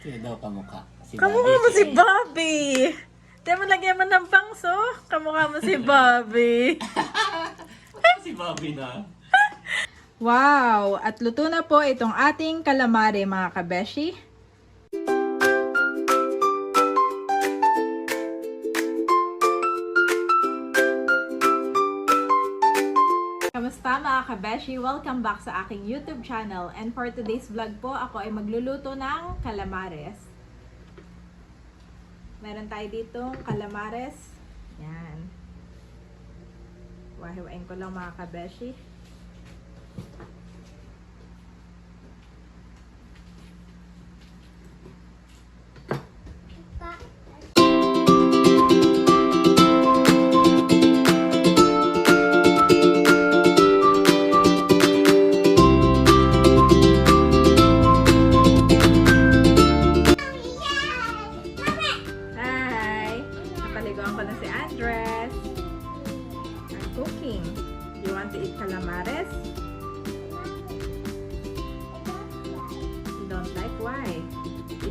Sino daw kamukha? Si Kamukha Bobby mo si. Bobby. Di mo lagyan mo ng pangso. Kamukha mo si Bobby. si Bobby na. Wow! At luto na po itong ating calamari mga kabeshi. Kamusta mga kabeshi? Welcome back sa aking YouTube channel. And for today's vlog po, ako ay magluluto ng calamares. Meron tayo dito calamares. Yan. Wahiwain ko lang mga kabeshi.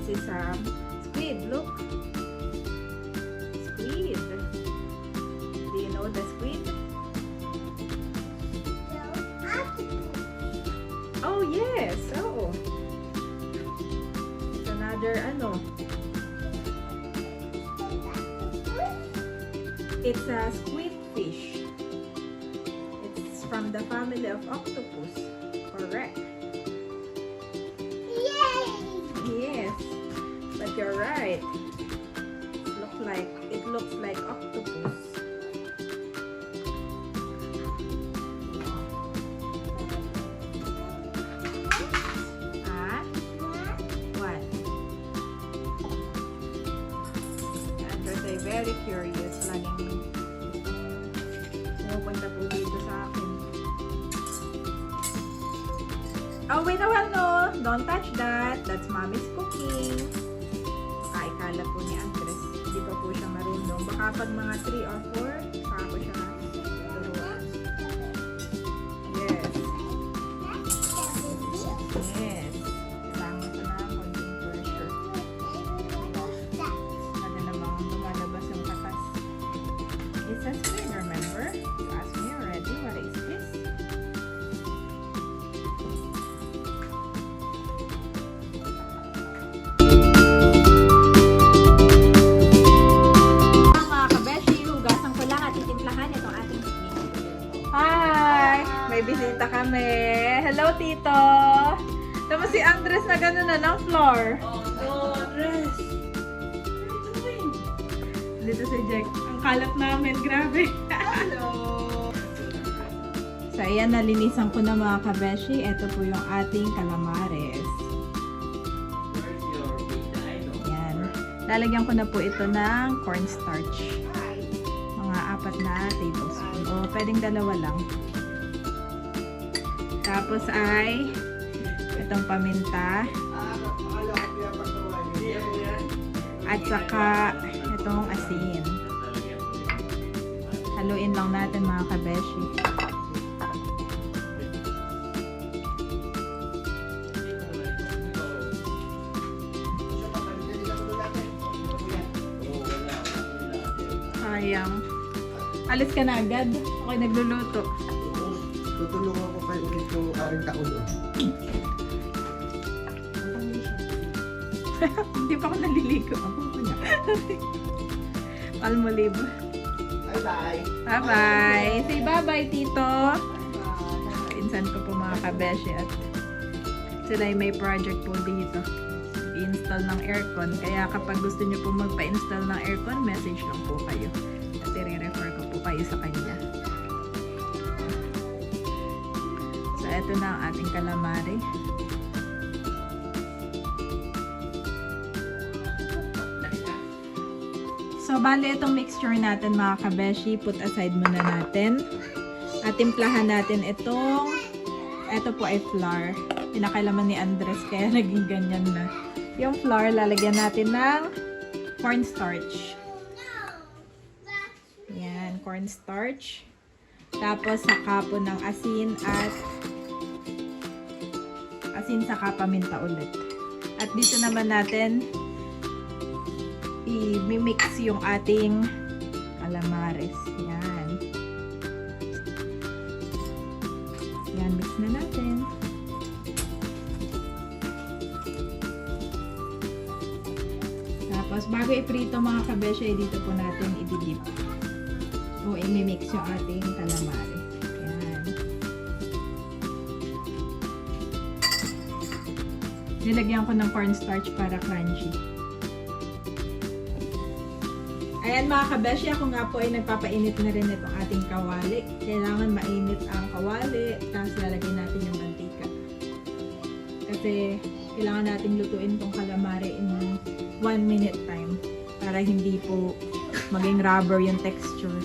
Um, squid. Look. Squid. Do you know the squid? Oh, yes. Oh. It's another ano. It's a squid like it looks like octopus. Ah? What? Andres ay very curious. Laging pumupunta po dito sa akin. Oh, wait a while, no. Don't touch that. Marunong. Baka pag mga 3 or 4, ng floor. Oh, Andres! Dito si Jack. Ang kalat namin, grabe. Hello! so, ayan, nalinisan ko na mga kabeshi. Ito po yung ating calamares. Ayan. Lalagyan ko na po ito ng cornstarch. Mga apat na tablespoon. O, pwedeng dalawa lang. Tapos ay itong paminta. At saka itong asin. Haluin lang natin mga kabeshi. Sayang. Alis ka na agad. Ako'y nagluluto. Tutulungan ko kayo ulit yung aring taon. Hindi pa ako naliligo. Palmolive. Bye-bye! Bye-bye. Say bye-bye, Tito. Pinsan ko po mga kabeshi at sila ay may project po dito. I-install ng aircon. Kaya kapag gusto nyo po magpa-install ng aircon, message lang po kayo. At i-refer ko po kayo sa kanya. So, eto na ang ating calamari. So, bali itong mixture natin mga kabeshi, put aside muna natin. At timplahan natin itong, ito po ay flour. Pinakailaman ni Andres kaya naging ganyan na. Yung flour, lalagyan natin ng cornstarch. Yan, cornstarch. Tapos, saka po ng asin at asin saka paminta ulit. At dito naman natin i-mix yung ating calamares. Yan. Yan, mix na natin. Tapos, bago iprito mga kabesya, dito po natin ididip. O, i-mix yung ating calamari. Yan. Nilagyan ko ng cornstarch para crunchy. Ayan mga kabeshi, ako nga po ay nagpapainit na rin itong ating kawali. Kailangan mainit ang kawali, tapos lalagyan natin yung mantika. Kasi kailangan nating lutuin tong calamari in 1 minute time para hindi po maging rubber yung texture.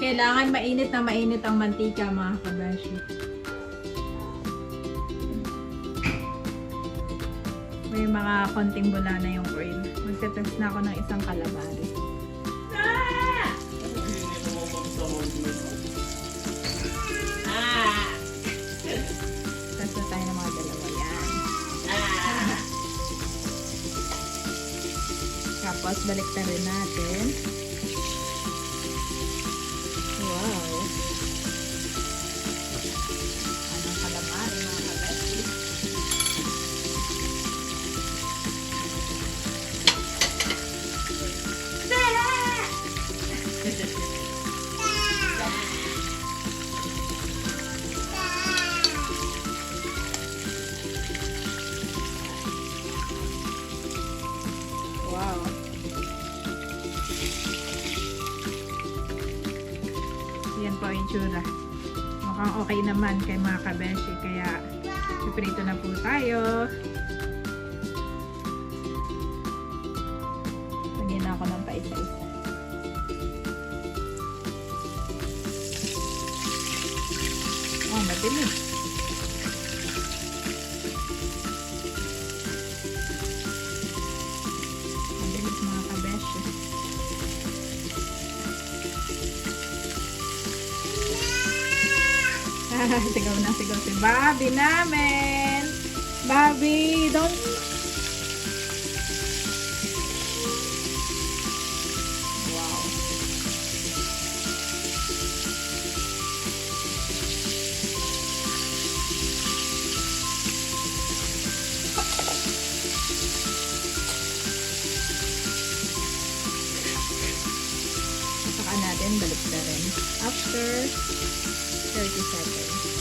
Kailangan mainit na mainit ang mantika mga kabeshi. May mga konting bula na yung oil. Magte-test na ako ng isang calamari. Ah! Test na tayo ng mga dalawa yan. Ah! Tapos, balik na rin natin. Naman kay mga kabeshi. Kaya, piprito na po tayo. Lagyan na ako ng paisa-isa. Oh, madilim. sigaw na sigaw si Bobby namin. Bobby, don't... Wow. Saka natin balik na rin. After 35 seconds.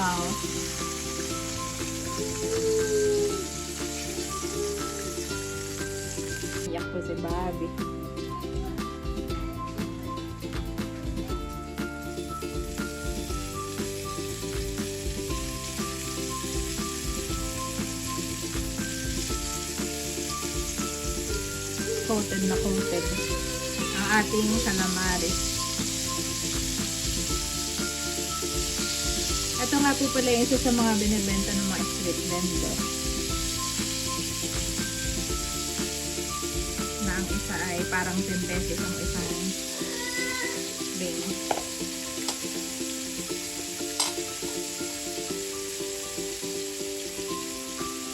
Wow. Iyak po si Bobby. Coated na coated. Ang ating calamares. Ito nga po pala yung isa sa mga binibenta ng mga street vendor. Na ang isa ay parang 10 pesos ang isang bale.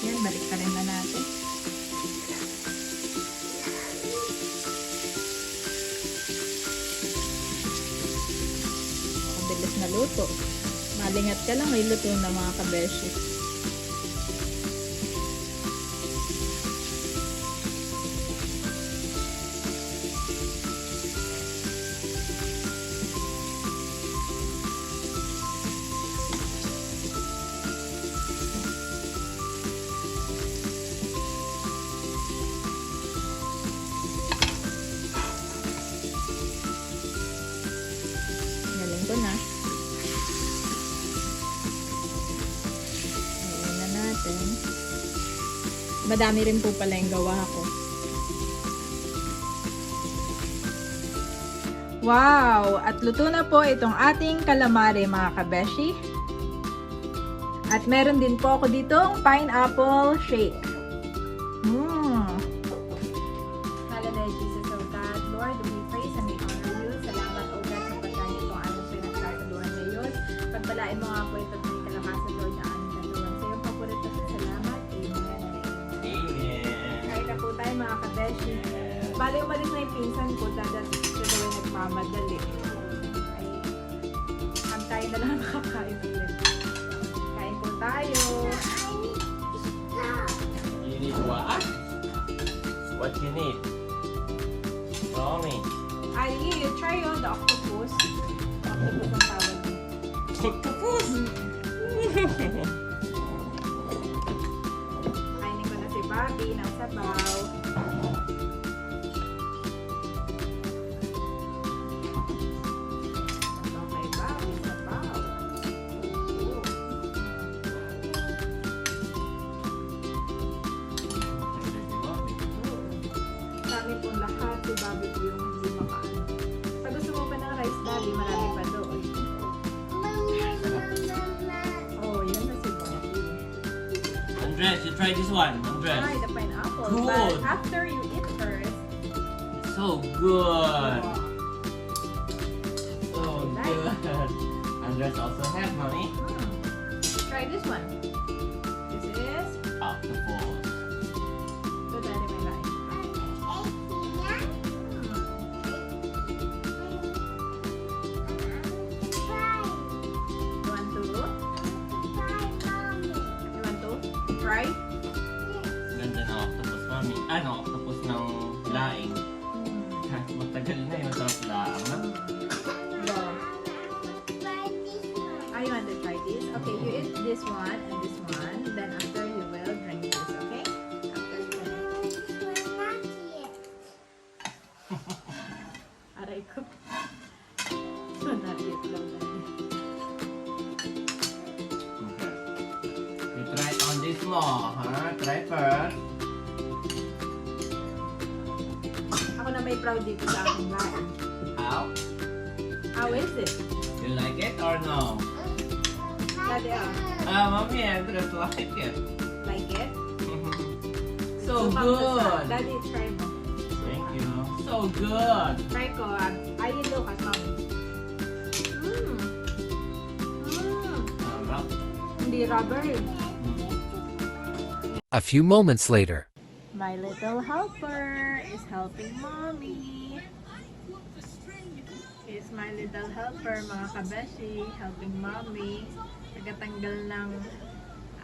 Yan, balik pa rin na natin. Mabilis na luto. Malingat ka lang, may luto na mga kabeshi. Madami rin po pala yung gawa ko. Wow! At luto na po itong ating calamari mga kabeshi. At meron din po ako ditong pineapple shake. Hehehehe try this one. Andres. Try the pineapple. Good. But after you eat first, so good. So good. Andres also have, mommy. Hmm. Try this one. This is Octopus. ito dahil may lain. You Ano, octopus ng laing. Proud dito sa aking lahat. How? How is it? You like it or no? Daddy, ah, Ah, mommy, Andres like it. like it? so Sukang good. Daddy, try mo. Thank you. So good. Try ko, ah. Ay, you look at mommy. Mmm. Mmm. Sarap. Hindi rubber eh. A few moments later. My little helper is helping mommy. Is my little helper, mga kabeshi, helping mommy. Tagatanggal ng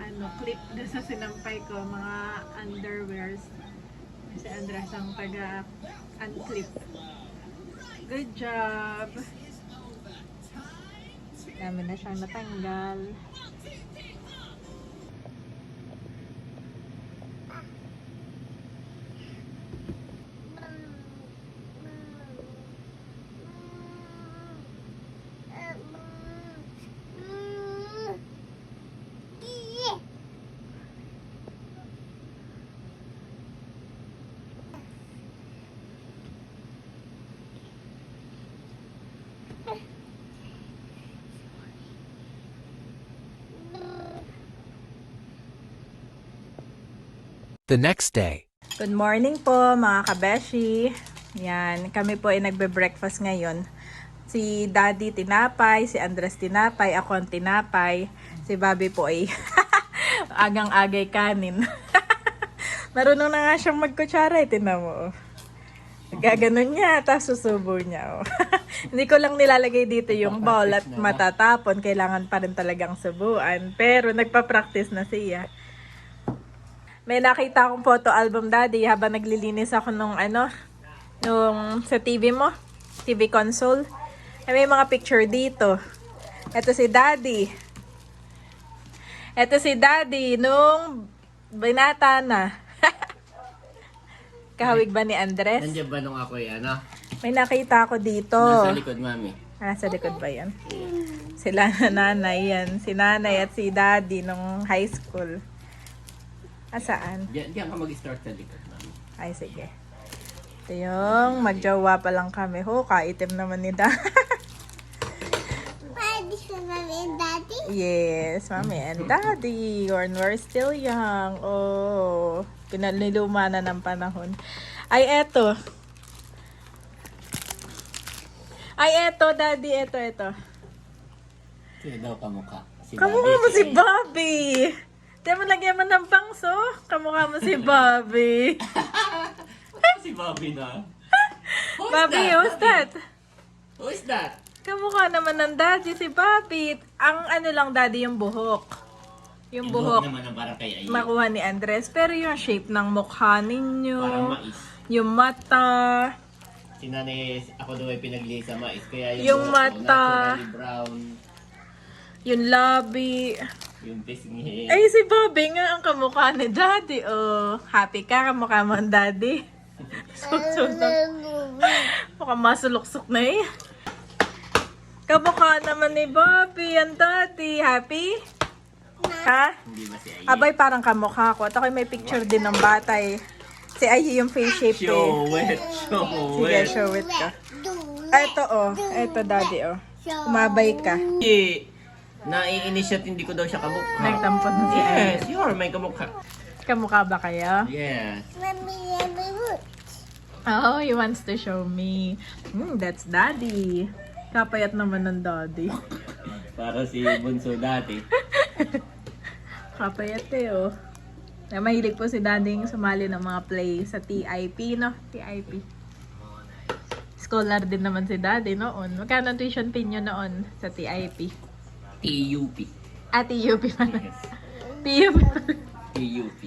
ano, clip doon sa sinampay ko, mga underwears. Si Andres ang taga unclip. Good job! Dami na siyang natanggal. The next day. Good morning po mga kabeshi. Yan, kami po ay nagbe-breakfast ngayon. Si Daddy tinapay, si Andres tinapay, ako ang tinapay. Si Bobby po ay agang-agay kanin. Marunong na nga siyang magkutsara, eh, tinan mo. oh. Gaganon niya, tapos susubo niya. Oh. Hindi ko lang nilalagay dito yung ball at matatapon. Kailangan pa rin talagang subuan. Pero nagpa-practice na siya. May nakita akong photo album daddy habang naglilinis ako nung ano, nung sa TV mo, TV console. Ay, may mga picture dito. Ito si daddy. Ito si daddy nung binata na. Kahawig ba ni Andres? Nandiyan ba nung ako eh, ano? May nakita ako dito. Nasa likod, mami. Ah, sa likod ba yan? Sila na nanay yan. Si nanay at si daddy nung high school. Ah, saan? Diyan, diyan ka mag-start sa likod, mami. Ay, sige. Ito yung magjowa pa lang kami. Ho, kaitim naman ni daddy. Pwede sa mami and daddy? yes, mommy and daddy. When we're still young. Oh, pinaliluma na ng panahon. Ay, eto. Ay, eto, daddy. Eto, eto. Sino daw kamukha? Si Kamukha Bobby, mo si Bobby. Di mo lagyan mo ng pangso. Kamukha mo si Bobby. si Bobby na. Who is Bobby, that? who's that? Who is that? Kamukha naman ng daddy si Bobby. Ang ano lang daddy yung buhok. Yung buhok. naman ang parang kay Ayi. Makuha ni Andres. Pero yung shape ng mukha ninyo. Parang mais. Yung mata. Si nanay, ako daw ay pinaglihi sa mais. Kaya yung, Yung buhok ko mata. naturally brown. Yung labi. Yung pisngi. Ay, si Bobby nga ang kamukha ni daddy. Oh, happy ka kamukha mo ang daddy. Susunod. Mukhang masuluksok na eh. Kamukha naman ni Bobby, ang daddy. Happy? Ha? Hindi ba si Ayi? Abay, parang kamukha ko. At ako may picture din ng bata eh. Si Ayi yung face shape eh. Show it. Show Sige, it. show it ka. Do. Ah, Ito oh. Ito daddy oh. Umabay ka. Eh, naiinis siya at hindi ko daw siya kamukha. Nagtampon na si. Yes, you are may kamukha. Kamukha ba kayo? Yes. Mami, mami, look. Oh, he wants to show me. Hmm, that's daddy. Kapayat naman ng daddy. Para si Bunso dati. Kapayat eh, oh. Na mahilig po si daddy sumali ng mga play sa TIP, no? TIP. Scholar din naman si daddy noon. Magkano ang tuition fee nyo noon sa TIP? TUP. Ah, TUP pala. Yes. TUP. TUP.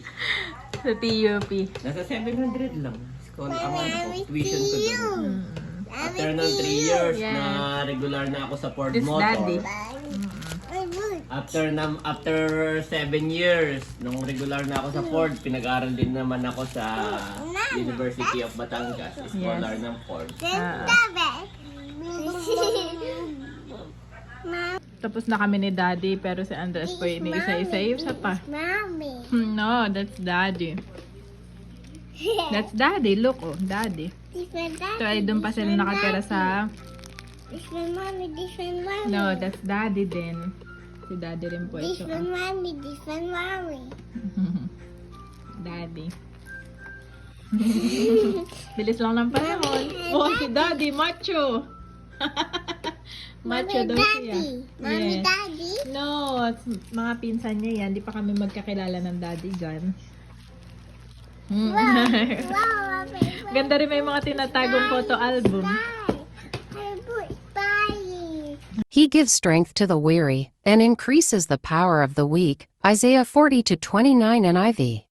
sa TUP. Nasa 700 lang. School amount ko. Tuition ko doon. After ng 3 years Yes. na regular na ako sa Ford This Motor. daddy. Look. After na, after 7 years, nung regular na ako sa Ford, pinag-aral din naman ako sa University of Batangas. Scholar Yes. ng Ford. Ah. Mom, Tapos na kami ni daddy, pero si Andres po ini isa-isa. Isa pa. mommy. Hmm, No, that's daddy. That's daddy. Look, oh, daddy. Ito daddy. ay doon pa sila nakatira sa... This one, mommy. This one, mommy. No, that's daddy din. Si daddy rin po This ito. one, mommy. This one, mommy. daddy. Bilis lang ng panahon. Oh, si daddy, macho. macho mommy, daw siya. Mommy, Yes. daddy. No, it's mga pinsan niya yan. Di pa kami magkakilala ng daddy Gun. Hmm. Wow, mommy. Ganda rin may mga tinatagong photo album. Bye. I put bye. He gives strength to the weary and increases the power of the weak. Isaiah 40 to 29 and NIV.